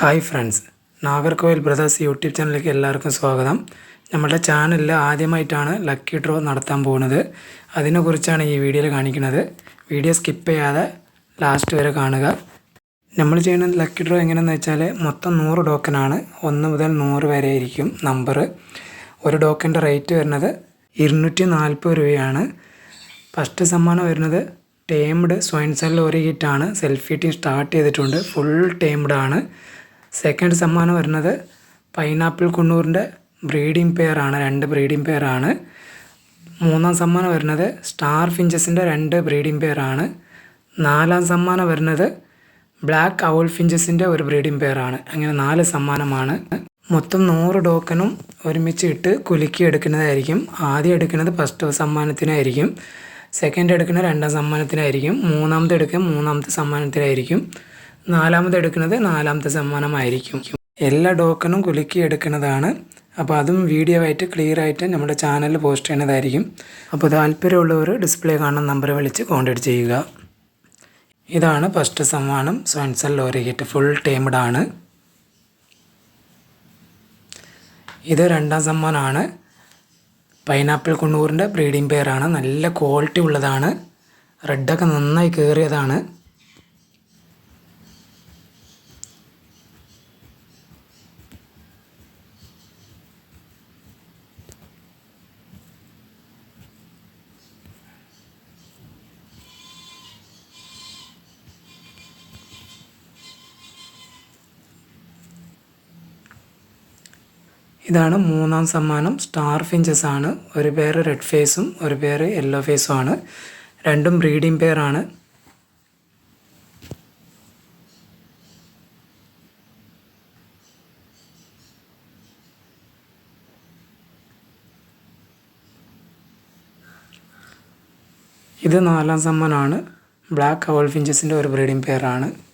Hi friends Nagercoil brothers YouTube ചാനലിലേക്ക് എല്ലാവർക്കും സ്വാഗതം. നമ്മുടെ ചാനലിൽ ആദ്യമായിട്ടാണ് ലക്കി ഡ്രോ നടത്താൻ പോകുന്നത്. അതിനെക്കുറിച്ചാണ് ഈ വീഡിയോയിൽ കാണിക്കുന്നത്. വീഡിയോ സ്കിപ്പ് ചെയ്യാതെ ലാസ്റ്റ് വരെ കാണുക. നമ്മൾ ചെയ്യുന്ന ലക്കി ഡ്രോ എങ്ങനെയെന്ന് വെച്ചാൽ മൊത്തം നൂറ് ടോക്കനാണ് ഒന്ന് മുതൽ നൂറ് വരെ ആയിരിക്കും നമ്പർ ഒരു ടോക്കന്റെ റേറ്റ് വരുന്നത് ഇരുന്നൂറ്റി നാൽപ്പത് രൂപയാണ്. ഫസ്റ്റ് സമ്മാനം വരുന്നത് ടേംഡ് സ്വൈൻ സെൽ ഒരു കിറ്റാണ് സെൽഫി ടീം സ്റ്റാർട്ട് ചെയ്തിട്ടുണ്ട്. ഫുൾ ടേംഡ് ആണ്. സെക്കൻഡ് സമ്മാനം വരുന്നത് പൈനാപ്പിൾ കുണ്ണൂറിന്റെ ബ്രീഡിംഗ് പെയർ ആണ് രണ്ട് ബ്രീഡിംഗ് പെയർ ആണ്. മൂന്നാം സമ്മാനം വരുന്നത് സ്റ്റാർ ഫിഞ്ചസിന്റെ രണ്ട് ബ്രീഡിംഗ് പെയർ ആണ്. നാലാം സമ്മാനം വരുന്നത് ബ്ലാക്ക് ഔൾ ഫിഞ്ചസിന്റെ ഒരു ബ്രീഡിംഗ് പെയർ ആണ്. അങ്ങനെ നാല് സമ്മാനമാണ്. മൊത്തം നൂറ് ടോക്കണും ഒരുമിച്ച് ഇട്ട് കുലുക്കി എടുക്കുന്നതായിരിക്കും. ആദ്യം എടുക്കുന്നത് ഫസ്റ്റ് സമ്മാനത്തിനായിരിക്കും. സെക്കൻഡ് എടുക്കുന്നത് രണ്ടാം സമ്മാനത്തിനായിരിക്കും. മൂന്നാമത്തെ എടുക്കുക മൂന്നാമത്തെ സമ്മാനത്തിനായിരിക്കും. നാലാമത് എടുക്കുന്നത് നാലാമത്തെ സമ്മാനമായിരിക്കും. എല്ലാ ടോക്കണും കുലുക്കി എടുക്കുന്നതാണ്. അപ്പോൾ അതും വീഡിയോ ആയിട്ട് ക്ലിയർ ആയിട്ട് നമ്മുടെ ചാനലിൽ പോസ്റ്റ് ചെയ്യുന്നതായിരിക്കും. അപ്പോൾ താല്പര്യമുള്ളവർ ഡിസ്പ്ലേ കാണുന്ന നമ്പർ വിളിച്ച് കോൺടാക്ട് ചെയ്യുക. ഇതാണ് ഫസ്റ്റ് സമ്മാനം. സോൻസൽ ലോറിഗേറ്റ് ഫുൾ ടൈംഡ് ആണ്. ഇത് രണ്ടാം സമ്മാനമാണ് പൈനാപ്പിൾ കുണ്ണൂറിന്റെ ബ്രീഡിംഗ് പെയറാണ് നല്ല ക്വാളിറ്റി ഉള്ളതാണ്. റെഡൊക്കെ നന്നായി കയറിയതാണ് ഇതാണ് മൂന്നാം സമ്മാനം. സ്റ്റാർ ഫിഞ്ചസ് ആണ്. ഒരു പേര് റെഡ് ഫേസും ഒരു പേര് യെല്ലോ ഫേസും ആണ്. രണ്ടും ബ്രീഡിംഗ് പെയറാണ് ഇത് നാലാം സമ്മാനമാണ്. ബ്ലാക്ക് ഹോൾ ഫിഞ്ചസിന്റെ ഒരു ബ്രീഡിംഗ് പെയറാണ്